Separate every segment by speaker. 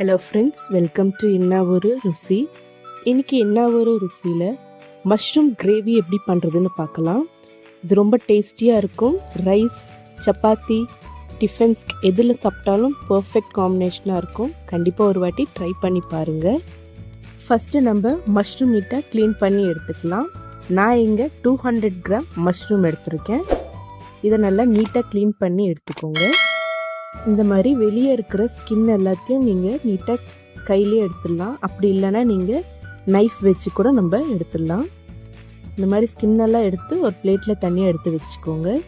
Speaker 1: Hello friends welcome to என்ன ஒரு ருசி இன்னைக்கு என்ன ஒரு ருசியில் மஷ்ரூம் கிரேவி எப்படி பண்ணுறதுன்னு பார்க்கலாம். இது ரொம்ப டேஸ்டியாக இருக்கும். ரைஸ் சப்பாத்தி டிஃபன்ஸ் எதில் சாப்பிட்டாலும் பர்ஃபெக்ட் காம்பினேஷனாக இருக்கும். கண்டிப்பாக ஒரு வாட்டி ட்ரை பண்ணி பாருங்கள் ஃபஸ்ட்டு நம்ம மஷ்ரூம் நீட்டாக க்ளீன் பண்ணி எடுத்துக்கலாம். நான் இங்கே டூ ஹண்ட்ரட் கிராம் மஷ்ரூம் எடுத்திருக்கேன். இதை நல்லா நீட்டாக க்ளீன் பண்ணி எடுத்துக்கோங்க. இந்த மாதிரி வெளியே இருக்கிற ஸ்கின் எல்லாத்தையும் நீங்கள் நீட்டாக கையிலே எடுத்துடலாம். அப்படி இல்லைன்னா நீங்கள் நைஃப் வச்சு கூட நம்ம எடுத்துடலாம். இந்த மாதிரி ஸ்கின் எல்லாம் எடுத்து ஒரு பிளேட்டில் தனியாக எடுத்து வச்சுக்கோங்க.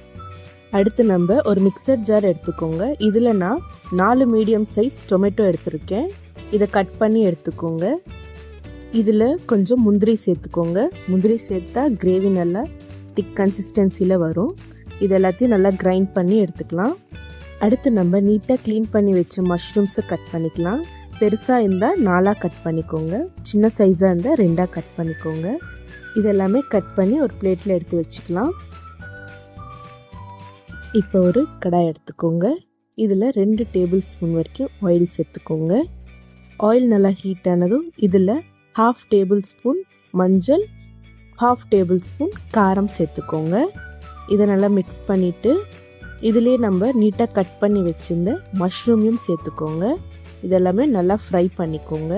Speaker 1: அடுத்து நம்ம ஒரு மிக்சர் ஜார் எடுத்துக்கோங்க. இதில் நான் நாலு மீடியம் சைஸ் டொமேட்டோ எடுத்திருக்கேன். இதை கட் பண்ணி எடுத்துக்கோங்க. இதில் கொஞ்சம் முந்திரி சேர்த்துக்கோங்க. முந்திரி சேர்த்தா கிரேவி நல்லா திக் கன்சிஸ்டன்சியில் வரும். இது எல்லாத்தையும் நல்லா கிரைண்ட் பண்ணி எடுத்துக்கலாம். அடுத்து நம்ம நீட்டாக க்ளீன் பண்ணி வச்ச மஷ்ரூம்ஸை கட் பண்ணிக்கலாம். பெருசாக இருந்தால் நாலாக கட் பண்ணிக்கோங்க. சின்ன சைஸாக இருந்தால் ரெண்டாக கட் பண்ணிக்கோங்க. இதெல்லாமே கட் பண்ணி ஒரு பிளேட்டில் எடுத்து வச்சுக்கலாம். இப்போ ஒரு கடாய் எடுத்துக்கோங்க. இதில் ரெண்டு டேபிள் ஸ்பூன் வரைக்கும் ஆயில் சேர்த்துக்கோங்க. ஆயில் நல்லா ஹீட் ஆனதும் இதில் ஹாஃப் டேபிள் ஸ்பூன் மஞ்சள் ஹாஃப் டேபிள் ஸ்பூன் காரம் சேர்த்துக்கோங்க. இதை நல்லா மிக்ஸ் பண்ணிவிட்டு இதிலே நம்ம நீட்டாக கட் பண்ணி வச்சுருந்த மஷ்ரூமையும் சேர்த்துக்கோங்க. இதெல்லாமே நல்லா ஃப்ரை பண்ணிக்கோங்க.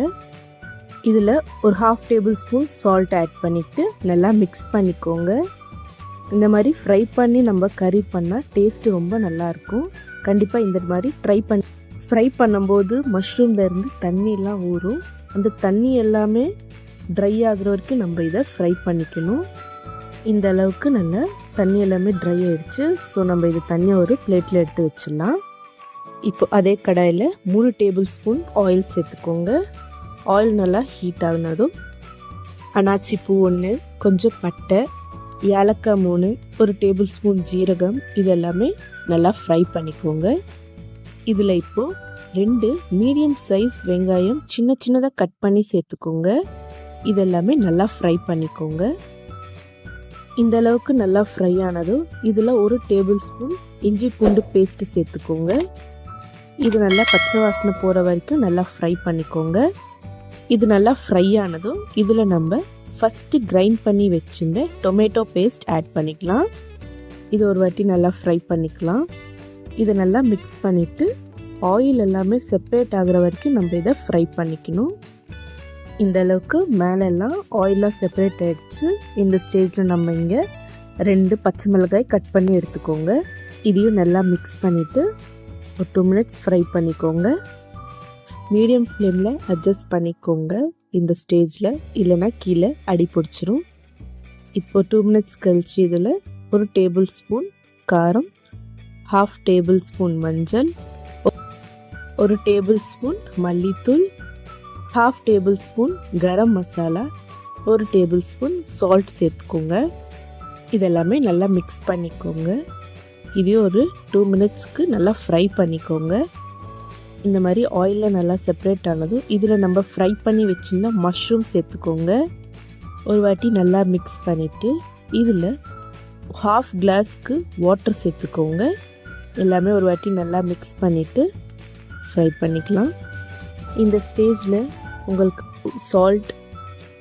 Speaker 1: இதில் ஒரு half tablespoon salt add பண்ணிவிட்டு நல்லா மிக்ஸ் பண்ணிக்கோங்க. இந்த மாதிரி ஃப்ரை பண்ணி நம்ம கறி பண்ணால் டேஸ்ட்டு ரொம்ப நல்லாயிருக்கும் கண்டிப்பாக இந்த மாதிரி ட்ரை பண்ணி ஃப்ரை பண்ணும்போது மஷ்ரூம்லேருந்து தண்ணியெல்லாம் ஊறும். அந்த தண்ணி எல்லாமே ட்ரை ஆகுற வரைக்கும் நம்ம இதை ஃப்ரை பண்ணிக்கணும். இந்த அளவுக்கு நல்லா தண்ணி எல்லாமே ட்ரை ஆகிடுச்சு ஸோ நம்ம இது தண்ணியை ஒரு பிளேட்டில் எடுத்து வச்சிடலாம். இப்போ அதே கடாயில் மூணு டேபிள் ஸ்பூன் ஆயில் சேர்த்துக்கோங்க. ஆயில் நல்லா ஹீட் ஆகினதும் அனாச்சி பூ ஒன்று கொஞ்சம் பட்டை ஏலக்காய் மூணு ஒரு டேபிள் ஸ்பூன் ஜீரகம் இது எல்லாமே நல்லா ஃப்ரை பண்ணிக்கோங்க. இதில் இப்போது ரெண்டு மீடியம் சைஸ் வெங்காயம் சின்ன சின்னதாக கட் பண்ணி சேர்த்துக்கோங்க. இதெல்லாமே நல்லா ஃப்ரை பண்ணிக்கோங்க. இந்த அளவுக்கு நல்லா ஃப்ரை ஆனதும் இதில் ஒரு டேபிள் ஸ்பூன் இஞ்சி பூண்டு பேஸ்ட்டு சேர்த்துக்கோங்க. இது நல்லா பச்சை வாசனை போகிற வரைக்கும் நல்லா ஃப்ரை பண்ணிக்கோங்க. இது நல்லா ஃப்ரை ஆனதும் இதில் நம்ம ஃபஸ்ட்டு கிரைண்ட் பண்ணி வச்சுருந்த டொமேட்டோ பேஸ்ட் ஆட் பண்ணிக்கலாம். இது ஒரு வாட்டி நல்லா ஃப்ரை பண்ணிக்கலாம். இதை நல்லா மிக்ஸ் பண்ணிவிட்டு ஆயில் எல்லாமே செப்பரேட் ஆகிற வரைக்கும் நம்ம இதை ஃப்ரை பண்ணிக்கணும். இந்த அளவுக்கு மேலெல்லாம் ஆயிலாக செப்பரேட் ஆகிடுச்சு இந்த ஸ்டேஜில் நம்ம இங்கே ரெண்டு பச்சை மிளகாய் கட் பண்ணி எடுத்துக்கோங்க. இதையும் நல்லா மிக்ஸ் பண்ணிவிட்டு ஒரு டூ மினிட்ஸ் ஃப்ரை பண்ணிக்கோங்க. மீடியம் ஃப்ளேமில் அட்ஜஸ்ட் பண்ணிக்கோங்க. இந்த ஸ்டேஜில் இல்லைன்னா கீழே அடி பிடிச்சிரும். இப்போ டூ மினிட்ஸ் கழித்து இதில் ஒரு டேபிள் ஸ்பூன் காரம் ஹாஃப் டேபிள் ஸ்பூன் மஞ்சள் ஒரு டேபிள் ஸ்பூன் மல்லித்தூள் half tablespoon garam masala ஒரு டேபிள் ஸ்பூன் சால்ட் சேர்த்துக்கோங்க. இதெல்லாமே நல்லா மிக்ஸ் பண்ணிக்கோங்க. இதே ஒரு டூ மினிட்ஸ்க்கு நல்லா ஃப்ரை பண்ணிக்கோங்க. இந்த மாதிரி ஆயிலில் நல்லா செப்பரேட் ஆனதும் இதில் நம்ம ஃப்ரை பண்ணி வச்சுருந்தா மஷ்ரூம் சேர்த்துக்கோங்க. ஒரு வாட்டி நல்லா மிக்ஸ் பண்ணிவிட்டு இதில் ஹாஃப் கிளாஸ்க்கு வாட்டர் சேர்த்துக்கோங்க. எல்லாமே ஒரு வாட்டி நல்லா மிக்ஸ் பண்ணிவிட்டு ஃப்ரை பண்ணிக்கலாம். இந்த ஸ்டேஜில் உங்களுக்கு சால்ட்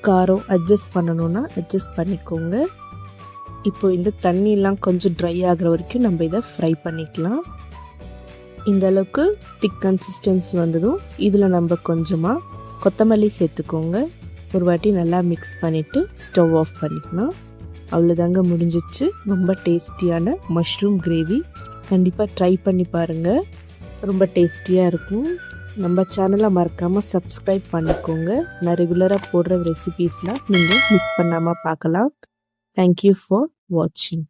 Speaker 1: காரம் அட்ஜஸ்ட் பண்ணணுன்னா அட்ஜஸ்ட் பண்ணிக்கோங்க. இப்போ இந்த தண்ணியெல்லாம் கொஞ்சம் ட்ரை ஆகிற வரைக்கும் நம்ம இதை ஃப்ரை பண்ணிக்கலாம். இந்த அளவுக்கு திக் கன்சிஸ்டன்சி வந்ததும் இதில் நம்ம கொஞ்சமாக கொத்தமல்லி சேர்த்துக்கோங்க. ஒரு வாட்டி நல்லா மிக்ஸ் பண்ணிவிட்டு ஸ்டவ் ஆஃப் பண்ணிக்கலாம். அவ்வளோதாங்க முடிஞ்சிச்சு. ரொம்ப டேஸ்டியான மஷ்ரூம் கிரேவி கண்டிப்பாக ட்ரை பண்ணி பாருங்கள் ரொம்ப டேஸ்டியாக இருக்கும். நம்ம சேனலை மறக்காமல் சப்ஸ்கிரைப் பண்ணிக்கோங்க. நான் ரெகுலராக போடுற ரெசிபீஸ்லாம் நீங்கள் மிஸ் பண்ணாமல் பார்க்கலாம். தேங்க்யூ ஃபார் வாட்சிங்